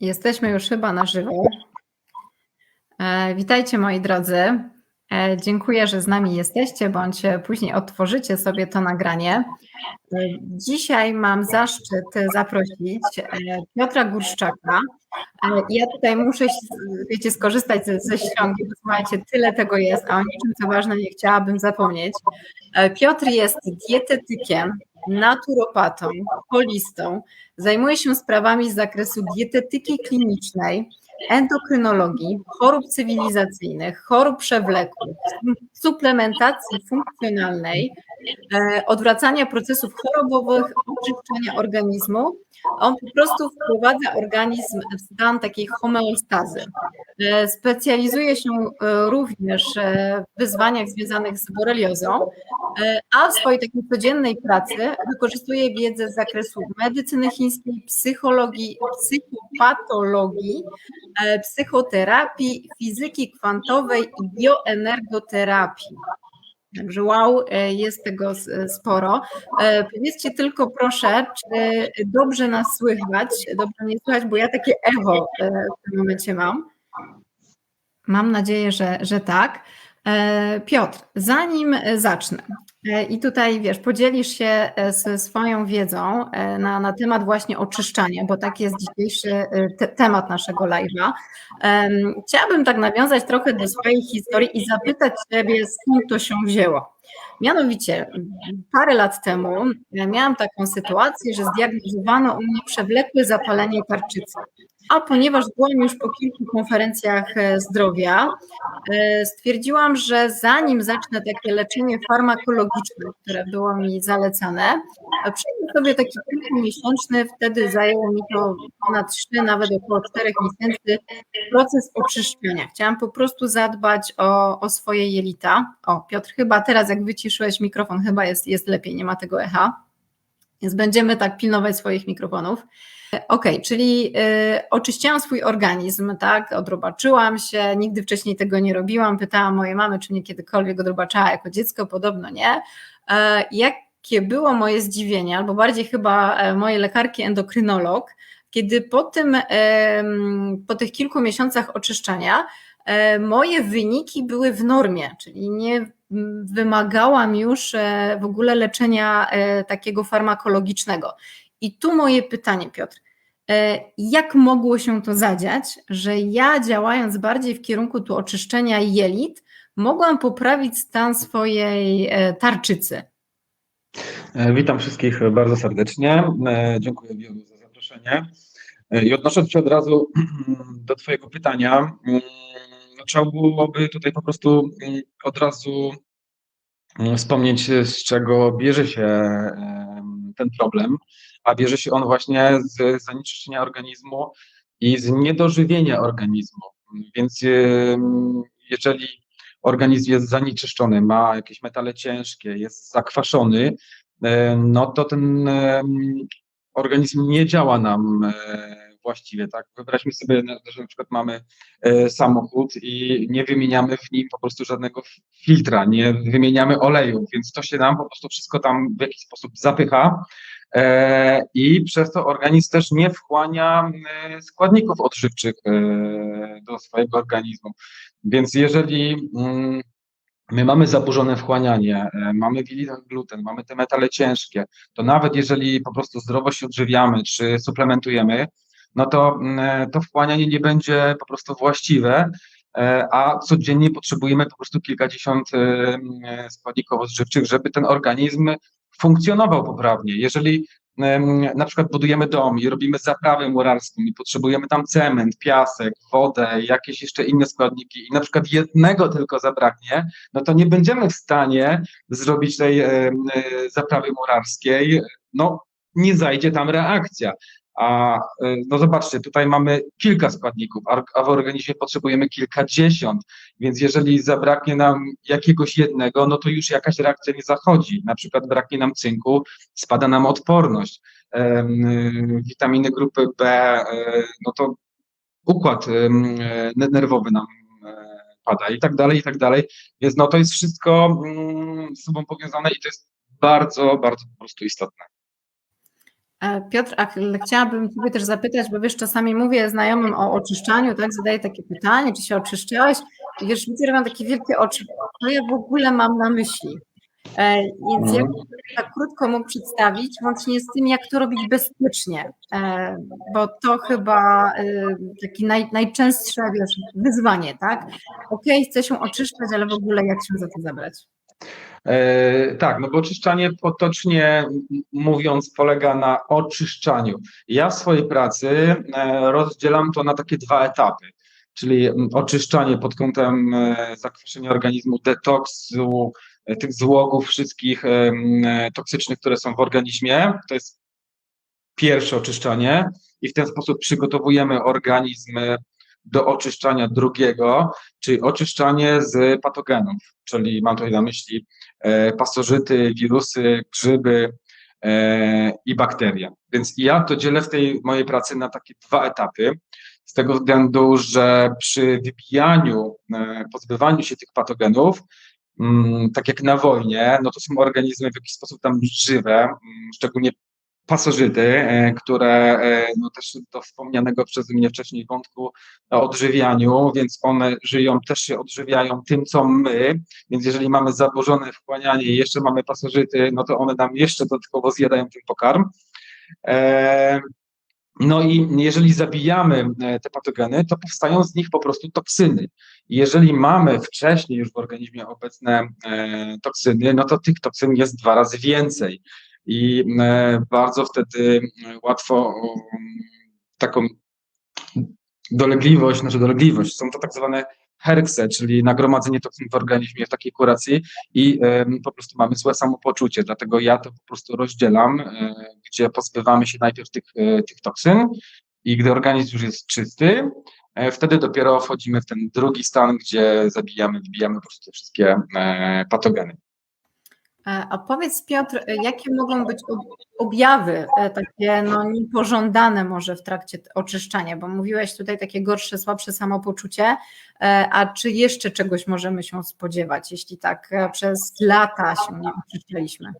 Jesteśmy już chyba na żywo. E, witajcie moi drodzy. E, dziękuję, że z nami jesteście, bądź później otworzycie sobie to nagranie. E, dzisiaj mam zaszczyt zaprosić Piotra Górszczaka. Ja tutaj muszę, wiecie, skorzystać ze, ze ściągi, bo słuchajcie, tyle tego jest, a o niczym co ważne nie chciałabym zapomnieć. Piotr jest dietetykiem, naturopatą, holistą, zajmuje się sprawami z zakresu dietetyki klinicznej, endokrynologii, chorób cywilizacyjnych, chorób przewlekłych, suplementacji funkcjonalnej, e, odwracania procesów chorobowych, oczyszczania organizmu. On po prostu wprowadza organizm w stan takiej homeostazy. E, specjalizuje się e, również w wyzwaniach związanych z boreliozą, a w swojej takiej codziennej pracy wykorzystuje wiedzę z zakresu medycyny chińskiej, psychologii, psychopatologii, E, psychoterapii, fizyki kwantowej i bioenergoterapii. Także wow, e, jest tego sporo. E, powiedzcie tylko proszę, czy dobrze nas słychać? Dobrze mnie słychać, bo ja takie echo w tym momencie mam. Mam nadzieję, że, że tak. Piotr, zanim zacznę, E, I tutaj wiesz, podzielisz się e, swoją wiedzą e, na, na temat właśnie oczyszczania, bo tak jest dzisiejszy te, temat naszego live'a. Chciałabym tak nawiązać trochę do swojej historii i zapytać Ciebie, skąd to się wzięło. Mianowicie, parę lat temu miałam taką sytuację, że zdiagnozowano u mnie przewlekłe zapalenie tarczycy a ponieważ byłam już po kilku konferencjach e, zdrowia, e, stwierdziłam, że zanim zacznę takie leczenie farmakologiczne, które było mi zalecane, przejdę sobie taki kilkumiesięczny, wtedy zajęło mi to ponad 3, nawet około 4 miesięcy, proces oczyszczania. Chciałam po prostu zadbać o, o swoje jelita. O, Piotr, chyba teraz jak wyciszyłeś mikrofon, chyba jest, jest lepiej, nie ma tego echa. Więc będziemy tak pilnować swoich mikrofonów. OK, czyli y, oczyściłam swój organizm, tak, odrobaczyłam się, nigdy wcześniej tego nie robiłam, pytałam mojej mamy, czy mnie kiedykolwiek odrobaczała jako dziecko, podobno nie. E, jakie było moje zdziwienie, albo bardziej chyba e, mojej lekarki endokrynolog, kiedy po tym, e, po tych kilku miesiącach oczyszczania moje wyniki były w normie, czyli nie wymagałam już e, w ogóle leczenia e, takiego farmakologicznego. I tu moje pytanie, Piotr. E, jak mogło się to zadziać, że ja działając bardziej w kierunku tu oczyszczenia jelit, mogłam poprawić stan swojej e, tarczycy? E, witam wszystkich bardzo serdecznie. Dziękuję Bioru za zaproszenie. I odnosząc się od razu do Twojego pytania, mm, trzeba byłoby tutaj po prostu mm, od razu mm, wspomnieć, z czego bierze się ten problem a bierze się on właśnie z zanieczyszczenia organizmu i z niedożywienia organizmu. Więc jeżeli organizm jest zanieczyszczony, ma jakieś metale ciężkie, jest zakwaszony, no to ten organizm nie działa nam e, właściwie, tak? Wyobraźmy sobie, że na przykład mamy e, samochód i nie wymieniamy w nim po prostu żadnego filtra, nie wymieniamy oleju, więc to się nam po prostu wszystko tam w jakiś sposób zapycha E, i przez to organizm też nie wchłania składników odżywczych e, do swojego organizmu. Więc jeżeli mm, my mamy zaburzone wchłanianie, mamy gluten, mamy te metale ciężkie, to nawet jeżeli po prostu zdrowo się odżywiamy czy suplementujemy, no to mm, to wchłanianie nie będzie po prostu właściwe, a codziennie potrzebujemy po prostu kilkadziesiąt składników odżywczych, żeby ten organizm funkcjonował poprawnie. Jeżeli na przykład budujemy dom i robimy zaprawę murarską i potrzebujemy tam cement, piasek, wodę, jakieś jeszcze inne składniki i na przykład jednego tylko zabraknie, no to nie będziemy w stanie zrobić tej zaprawy murarskiej, no nie zajdzie tam reakcja. A e, no zobaczcie, tutaj mamy kilka składników, a w organizmie potrzebujemy kilkadziesiąt, więc jeżeli zabraknie nam jakiegoś jednego, no to już jakaś reakcja nie zachodzi. Na przykład braknie nam cynku, spada nam odporność. Witaminy grupy B, e, no to układ nerwowy nam e, pada i tak dalej, i tak dalej. Więc no to jest wszystko mm, z sobą powiązane i to jest bardzo, bardzo po prostu istotne. E, Piotr, a ch- chciałabym Ciebie też zapytać, bo wiesz, czasami mówię znajomym o oczyszczaniu, tak, zadaję takie pytanie, czy się oczyszczałeś i wiesz, widzę, że mam takie wielkie oczy, co ja w ogóle mam na myśli. E, Więc Mhm. jakbyś tak krótko mógł przedstawić, łącznie z tym, jak to robić bezpiecznie, E, bo to chyba takie naj, najczęstsze, wiesz, wyzwanie, tak? Okej, chcę się oczyszczać, ale w ogóle jak się za to zabrać? E, tak, no bo oczyszczanie potocznie mówiąc polega na oczyszczaniu. Ja w swojej pracy e, rozdzielam to na takie dwa etapy, czyli m, oczyszczanie pod kątem e, zakwaszenia organizmu, detoksu, tych złogów wszystkich toksycznych, które są w organizmie. To jest pierwsze oczyszczanie i w ten sposób przygotowujemy organizm do oczyszczania drugiego, czyli oczyszczanie z patogenów, czyli mam tutaj na myśli e, pasożyty, wirusy, grzyby e, i bakterie. Więc ja to dzielę w tej mojej pracy na takie dwa etapy, z tego względu, że przy wybijaniu, e, pozbywaniu się tych patogenów, mm, tak jak na wojnie, no to są organizmy w jakiś sposób tam żywe, mm, szczególnie pasożyty, e, które e, no też do wspomnianego przez mnie wcześniej wątku o odżywianiu, więc one żyją, też się odżywiają tym, co my, więc jeżeli mamy zaburzone wchłanianie i jeszcze mamy pasożyty, no to one nam jeszcze dodatkowo zjadają ten pokarm. E, No i jeżeli zabijamy te patogeny, to powstają z nich po prostu toksyny. Jeżeli mamy wcześniej już w organizmie obecne toksyny, no to tych toksyn jest dwa razy więcej. I e, bardzo wtedy łatwo um, taką dolegliwość, znaczy dolegliwość, są to tak zwane herkse, czyli nagromadzenie toksyn w organizmie w takiej kuracji i em, po prostu mamy złe samopoczucie, dlatego ja to po prostu rozdzielam, e, gdzie pozbywamy się najpierw tych, e, tych toksyn i gdy organizm już jest czysty, e, wtedy dopiero wchodzimy w ten drugi stan, gdzie zabijamy, wybijamy po prostu te wszystkie e, patogeny. E, A powiedz Piotr, e, jakie mogą być ob- objawy e, takie no, niepożądane może w trakcie oczyszczania, bo mówiłeś tutaj takie gorsze, słabsze samopoczucie, a czy jeszcze czegoś możemy się spodziewać, jeśli tak przez lata się nie oczyszczaliśmy?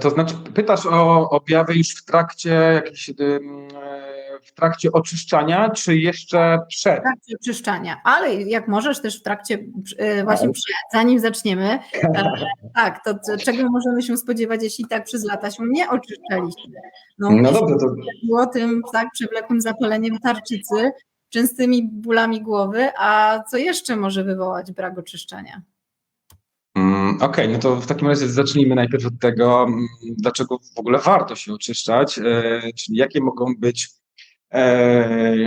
To znaczy, pytasz o objawy już w trakcie e, w trakcie oczyszczania, czy jeszcze przed? W trakcie oczyszczania, ale jak możesz też w trakcie, e, właśnie przed, zanim zaczniemy, e, tak, to czego możemy się spodziewać, jeśli tak przez lata się nie oczyszczaliśmy? No jeśli dobrze, to było tym tak, przewlekłym zapaleniem tarczycy, częstymi bólami głowy, a co jeszcze może wywołać brak oczyszczania? Mm, Okej, no to w takim razie zacznijmy najpierw od tego, mm, dlaczego w ogóle warto się oczyszczać, e, czyli jakie mogą być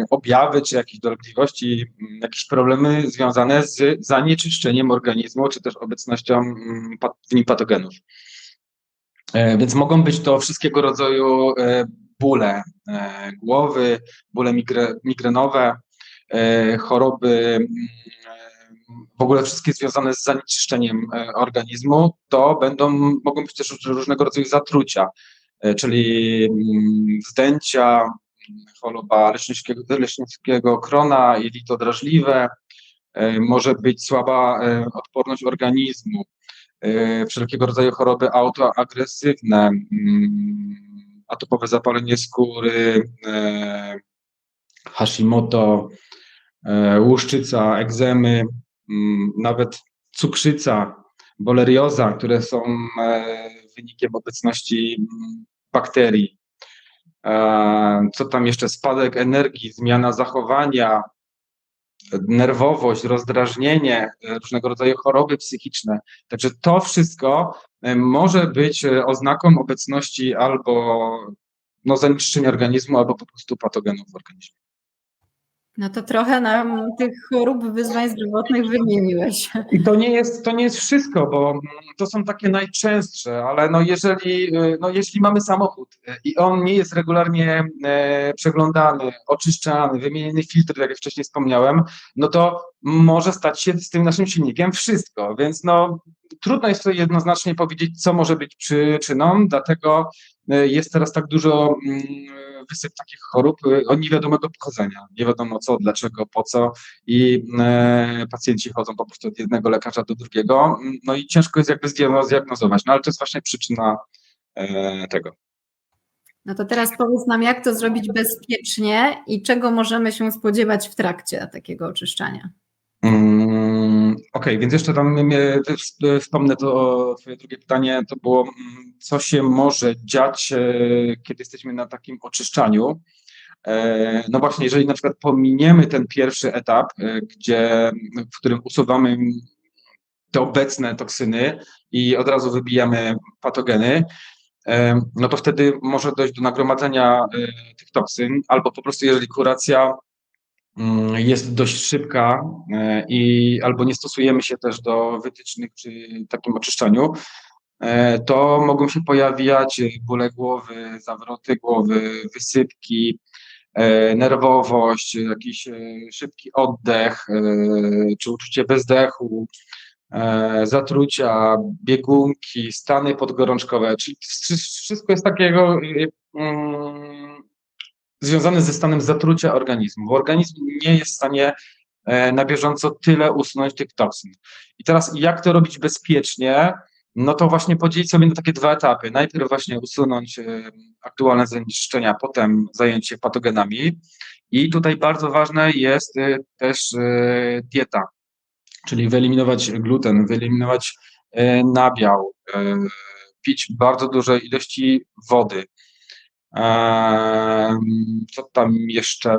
objawy, czy jakieś dolegliwości, mm, jakieś problemy związane z zanieczyszczeniem organizmu, czy też obecnością mm, w nim patogenów. E, Więc mogą być to wszystkiego rodzaju e, bóle e, głowy, bóle migre, migrenowe, e, choroby, mm, e, w ogóle wszystkie związane z zanieczyszczeniem e, organizmu, to będą, mogą być też różnego rodzaju zatrucia, e, czyli zdęcia, choroba leśniczego, leśniczego krona, jelito drażliwe, e, może być słaba e, odporność organizmu, e, wszelkiego rodzaju choroby autoagresywne, mm, atopowe zapalenie skóry, Hashimoto, łuszczyca, egzemy, mm, nawet cukrzyca, bolerioza, które są wynikiem obecności mm, bakterii. E, Co tam jeszcze? Spadek energii, zmiana zachowania, nerwowość, rozdrażnienie, e, różnego rodzaju choroby psychiczne. Także to wszystko e, może być oznaką obecności albo no, zanieczyszczenia organizmu, albo po prostu patogenów w organizmie. No to trochę nam tych chorób, wyzwań zdrowotnych wymieniłeś. I to nie jest, to nie jest wszystko, bo to są takie najczęstsze, ale no jeżeli, no jeśli mamy samochód i on nie jest regularnie e, przeglądany, oczyszczany, wymieniony filtr, jak wcześniej wspomniałem, no to może stać się z tym naszym silnikiem wszystko, więc no trudno jest tutaj jednoznacznie powiedzieć, co może być przyczyną, dlatego e, jest teraz tak dużo mm, wysyp takich chorób y, o niewiadomego pochodzenia, nie wiadomo co, dlaczego, po co, i e, pacjenci chodzą po prostu od jednego lekarza do drugiego, no i ciężko jest jakby zdiagno- zdiagnozować, no ale to jest właśnie przyczyna e, tego. No to teraz powiedz nam, jak to zrobić bezpiecznie i czego możemy się spodziewać w trakcie takiego oczyszczania. Mm, Okej, więc jeszcze tam mnie, też wspomnę to twoje drugie pytanie, to było, mm, co się może dziać, e, kiedy jesteśmy na takim oczyszczaniu. E, No właśnie, jeżeli na przykład pominiemy ten pierwszy etap, e, gdzie, w którym usuwamy te obecne toksyny i od razu wybijamy patogeny, e, no to wtedy może dojść do nagromadzenia e, tych toksyn, albo po prostu jeżeli kuracja mm, jest dość szybka e, i albo nie stosujemy się też do wytycznych przy takim oczyszczaniu, e, to mogą się pojawiać bóle głowy, zawroty głowy, wysypki, e, nerwowość, jakiś szybki oddech, czy uczucie bezdechu, zatrucia, biegunki, stany podgorączkowe, czyli wszy- wszystko jest takiego związane ze stanem zatrucia organizmu, bo organizm nie jest w stanie e, na bieżąco tyle usunąć tych toksyn. I teraz jak to robić bezpiecznie? No to właśnie podzielić sobie na takie dwa etapy. Najpierw właśnie usunąć e, aktualne zanieczyszczenia, potem zająć się patogenami. I tutaj bardzo ważne jest e, też dieta, czyli wyeliminować gluten, wyeliminować nabiał, pić bardzo duże ilości wody. Co tam jeszcze?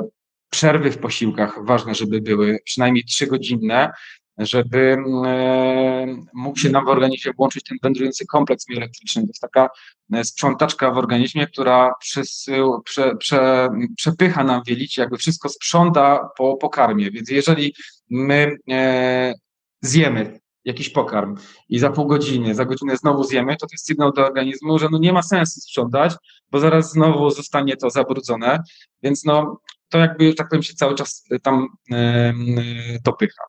Przerwy w posiłkach ważne, żeby były przynajmniej trzygodzinne, żeby em, mógł się nam w organizmie włączyć ten wędrujący kompleks bioelektryczny. To jest taka e, sprzątaczka w organizmie, która przesył, prze, prze, przepycha nam w jelicie, jakby wszystko sprząta po pokarmie. Więc jeżeli my e, zjemy jakiś pokarm i za pół godziny, za godzinę znowu zjemy, to to jest sygnał do organizmu, że no nie ma sensu sprzątać, bo zaraz znowu zostanie to zabrudzone, więc no to jakby, tak powiem, się cały czas tam em, dopycha.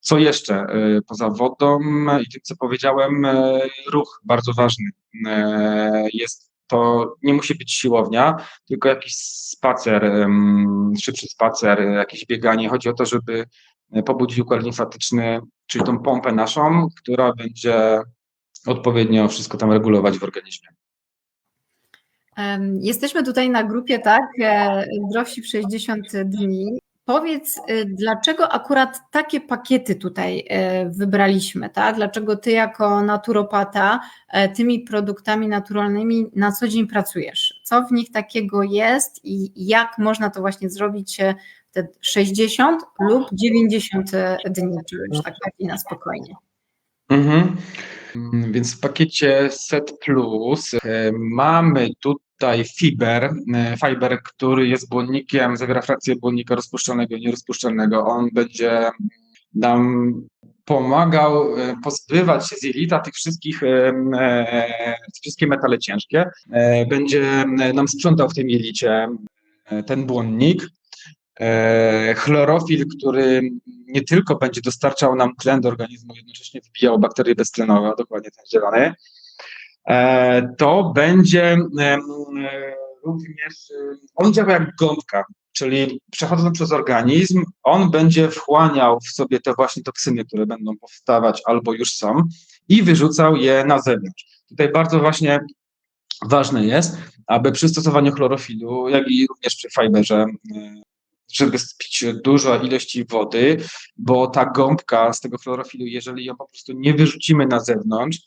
Co jeszcze? E, Poza wodą i tym, co powiedziałem, ruch bardzo ważny. Jest to, nie musi być siłownia, tylko jakiś spacer, szybszy spacer, jakieś bieganie. Chodzi o to, żeby pobudzić układ limfatyczny, czyli tą pompę naszą, która będzie odpowiednio wszystko tam regulować w organizmie. Jesteśmy tutaj na grupie, tak, e, zdrowsi w 60 dni. Powiedz, y, dlaczego akurat takie pakiety tutaj e, wybraliśmy, tak? Dlaczego ty jako naturopata e, tymi produktami naturalnymi na co dzień pracujesz? Co w nich takiego jest i jak można to właśnie zrobić e, te 60 lub 90 dni, czyli już tak bardziej na spokojnie? Mhm. Więc w pakiecie Set Plus e, mamy tutaj fiber, e, fiber, który jest błonnikiem, zawiera frakcję błonnika rozpuszczalnego i nierozpuszczalnego. On będzie nam pomagał e, pozbywać się z jelita tych wszystkich, wszystkie metale ciężkie. Będzie nam sprzątał w tym jelicie ten błonnik. E, Chlorofil, który nie tylko będzie dostarczał nam tlen do organizmu, jednocześnie wybijał bakterie beztlenowe, dokładnie ten zielony, e, to będzie e, również, on działa jak gąbka, czyli przechodząc przez organizm, on będzie wchłaniał w sobie te właśnie toksyny, które będą powstawać albo już są i wyrzucał je na zewnątrz. Tutaj bardzo właśnie ważne jest, aby przy stosowaniu chlorofilu, jak i również przy fiberze, żeby pić dużo ilości wody, bo ta gąbka z tego chlorofilu, jeżeli ją po prostu nie wyrzucimy na zewnątrz,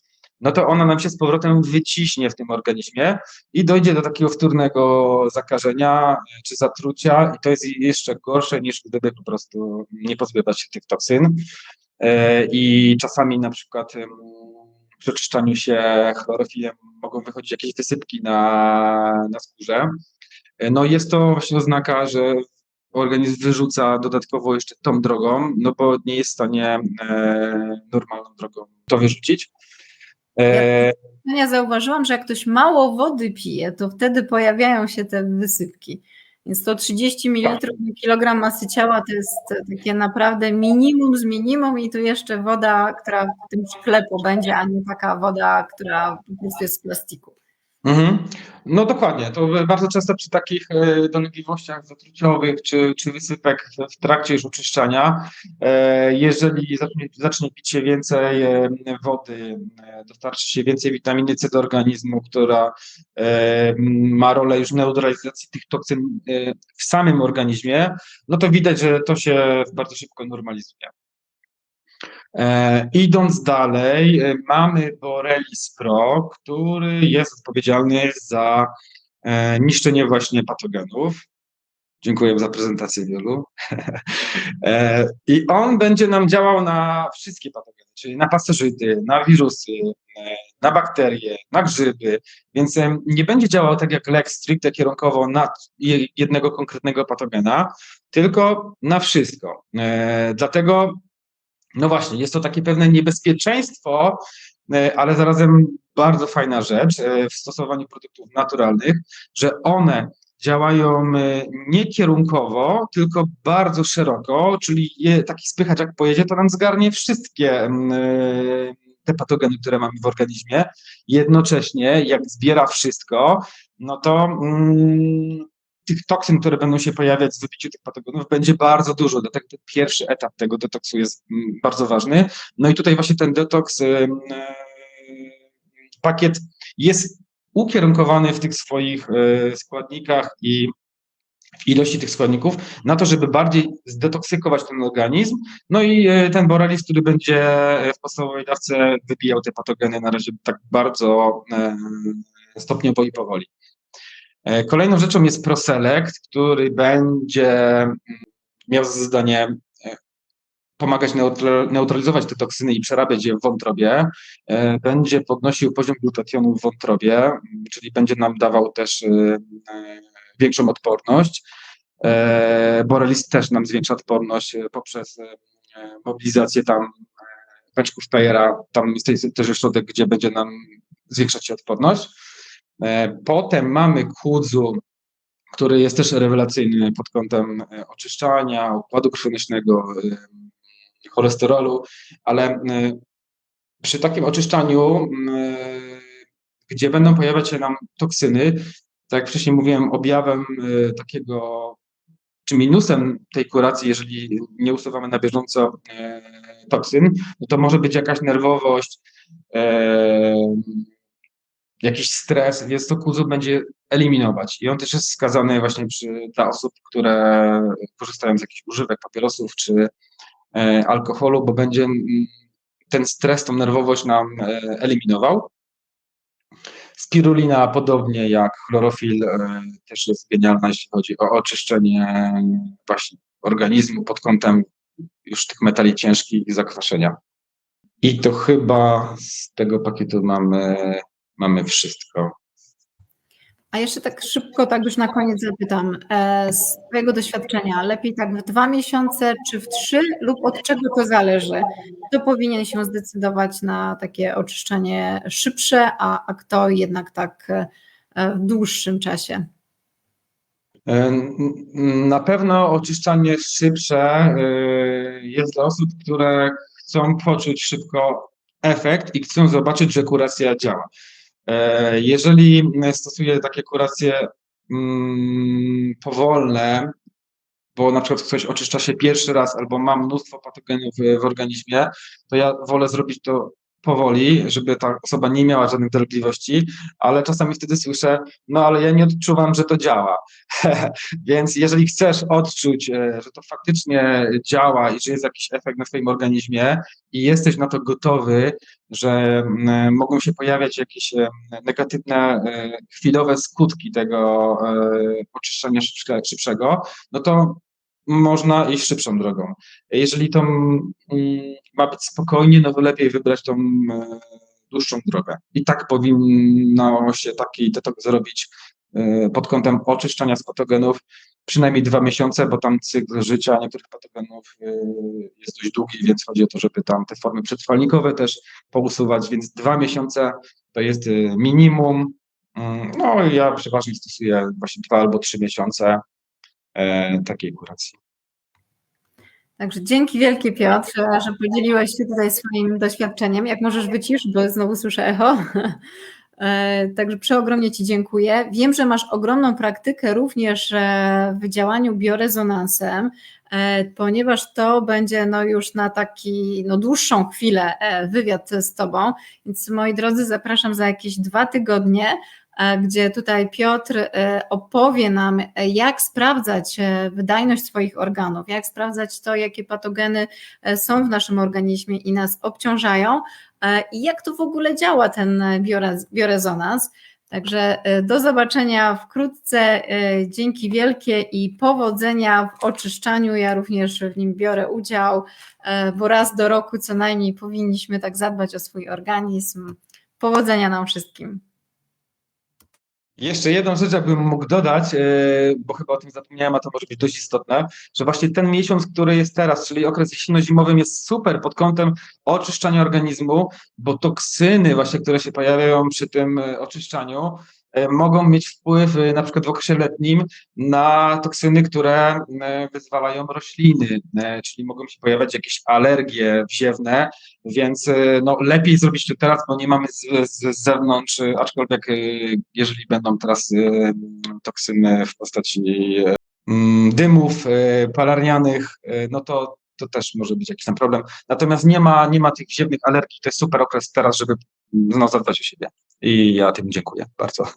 no to ona nam się z powrotem wyciśnie w tym organizmie i dojdzie do takiego wtórnego zakażenia e, czy zatrucia i to jest jeszcze gorsze niż gdyby po prostu nie pozbywać się tych toksyn. E, I czasami na przykład przy oczyszczaniu się chlorofilem mogą wychodzić jakieś wysypki na, na skórze. E, No jest to właśnie oznaka, że organizm wyrzuca dodatkowo jeszcze tą drogą, no bo nie jest w stanie e, normalną drogą to wyrzucić. E, Ja zauważyłam, że jak ktoś mało wody pije, to wtedy pojawiają się te wysypki. Więc to 30 ml na kilogram masy ciała to jest takie naprawdę minimum z minimum i tu jeszcze woda, która w tym szklepu będzie, a nie taka woda, która po prostu jest z plastiku. Mhm. No dokładnie. To bardzo często przy takich e, dolegliwościach zatruciowych czy, czy wysypek w trakcie już oczyszczania, e, jeżeli zacznie, zacznie pić się więcej e, wody, dostarczy się więcej witaminy C do organizmu, która ma rolę już neutralizacji tych toksyn w samym organizmie, no to widać, że to się bardzo szybko normalizuje. E, idąc dalej, e, mamy Borelis Pro, który jest odpowiedzialny za e, niszczenie właśnie patogenów. Dziękuję za prezentację, Wielu. E, I on będzie nam działał na wszystkie patogeny, czyli na pasożyty, na wirusy, e, na bakterie, na grzyby, więc nie będzie działał tak jak lek stricte kierunkowo na je- jednego konkretnego patogena, tylko na wszystko. E, Dlatego no właśnie, jest to takie pewne niebezpieczeństwo, e, ale zarazem bardzo fajna rzecz e, w stosowaniu produktów naturalnych, że one działają e, nie kierunkowo, tylko bardzo szeroko, czyli je, taki spychacz jak pojedzie, to nam zgarnie wszystkie te patogeny, które mamy w organizmie. Jednocześnie, jak zbiera wszystko, no to mm, tych toksyn, które będą się pojawiać z wypiciu tych patogenów, będzie bardzo dużo. Dlatego ten pierwszy etap tego detoksu jest mm, bardzo ważny. No i tutaj właśnie ten detoks, ym, e, pakiet jest ukierunkowany w tych swoich e, składnikach i w ilości tych składników na to, żeby bardziej zdetoksykować ten organizm. No i ten borelis, który będzie w podstawowej dawce wybijał te patogeny na razie tak bardzo stopniowo i powoli. E, Kolejną rzeczą jest ProSelect, który będzie mm, miał za zadanie e, pomagać neutra- neutralizować te toksyny i przerabiać je w wątrobie. E, Będzie podnosił poziom glutationu w wątrobie, m, czyli będzie nam dawał też e, e, większą odporność. Borelis też nam zwiększa odporność e, poprzez mobilizację tam pęczków Peyera, tam jest też- też ośrodek, gdzie będzie nam zwiększać się odporność. E, Potem mamy kudzu, który jest też rewelacyjny pod kątem e, oczyszczania, układu krwionośnego, e, cholesterolu, ale przy takim oczyszczaniu, gdzie będą pojawiać się nam toksyny, tak jak wcześniej mówiłem, objawem takiego, czy minusem tej kuracji, jeżeli nie usuwamy na bieżąco toksyn, no to może być jakaś nerwowość, jakiś stres, więc to kuzu będzie eliminować. I on też jest skazany właśnie przy, dla osób, które korzystają z jakichś używek, papierosów czy e, alkoholu, bo będzie mm, ten stres, tą nerwowość nam e, eliminował. Spirulina, podobnie jak chlorofil, e, też jest genialna, jeśli chodzi o oczyszczenie właśnie organizmu pod kątem już tych metali ciężkich i zakwaszenia. I to chyba z tego pakietu mamy, mamy wszystko. A jeszcze tak szybko, tak już na koniec zapytam, e, z Twojego doświadczenia, lepiej tak w dwa miesiące czy w trzy lub od czego to zależy? Kto powinien się zdecydować na takie oczyszczenie szybsze, a, a kto jednak tak e, w dłuższym czasie? E, Na pewno oczyszczanie szybsze jest dla osób, które chcą poczuć szybko efekt i chcą zobaczyć, że kuracja działa. E, Jeżeli stosuję takie kuracje mm, powolne, bo na przykład ktoś oczyszcza się pierwszy raz albo ma mnóstwo patogenów w, w organizmie, to ja wolę zrobić to powoli, żeby ta osoba nie miała żadnych dolegliwości, ale czasami wtedy słyszę, no ale ja nie odczuwam, że to działa. Więc jeżeli chcesz odczuć, e, że to faktycznie działa i że jest jakiś efekt na Twoim organizmie i jesteś na to gotowy, że mm, mogą się pojawiać jakieś e, negatywne, e, chwilowe skutki tego e, oczyszczania szybsze- szybszego, no to można iść szybszą drogą. Jeżeli to mm, ma być spokojnie, no to lepiej wybrać tą e, dłuższą drogę. I tak powinno się taki detoks zrobić e, pod kątem oczyszczania z patogenów przynajmniej dwa miesiące, bo tam cykl życia niektórych patogenów e, jest dość długi, więc chodzi o to, żeby tam te formy przetrwalnikowe też pousuwać, więc dwa miesiące to jest minimum. Mm, No ja przeważnie stosuję właśnie dwa albo trzy miesiące takiej kuracji. Także dzięki wielkie Piotr, że podzieliłeś się tutaj swoim doświadczeniem. Jak możesz wycisz, bo znowu słyszę echo. E, Także przeogromnie Ci dziękuję. Wiem, że masz ogromną praktykę również e, w działaniu biorezonansem, e, ponieważ to będzie no już na taki no dłuższą chwilę e, wywiad z Tobą, więc moi drodzy zapraszam za jakieś dwa tygodnie, e, gdzie tutaj Piotr e, opowie nam, e, jak sprawdzać e, wydajność swoich organów, jak sprawdzać to, jakie patogeny e, są w naszym organizmie i nas obciążają e, i jak to w ogóle działa ten e, biorez- biorezonans. Także e, do zobaczenia wkrótce. e, Dzięki wielkie i powodzenia w oczyszczaniu. Ja również w nim biorę udział, e, bo raz do roku co najmniej powinniśmy tak zadbać o swój organizm. Powodzenia nam wszystkim. Jeszcze jedną rzecz, jakbym mógł dodać, e, bo chyba o tym zapomniałem, a to może być dość istotne, że właśnie ten miesiąc, który jest teraz, czyli okres jesienno-zimowym, jest super pod kątem oczyszczania organizmu, bo toksyny, właśnie, które się pojawiają przy tym e, oczyszczaniu, mogą mieć wpływ e, na przykład w okresie letnim na toksyny, które e, wyzwalają rośliny, e, czyli mogą się pojawiać jakieś alergie wziewne, więc e, no, lepiej zrobić to teraz, bo nie mamy z, z, z zewnątrz, e, aczkolwiek e, jeżeli będą teraz e, toksyny w postaci e, mm, dymów e, palarnianych, e, no to, to też może być jakiś tam problem. Natomiast nie ma, nie ma tych wziewnych alergii, to jest super okres teraz, żeby no, zadbać o siebie. I ja tym dziękuję bardzo.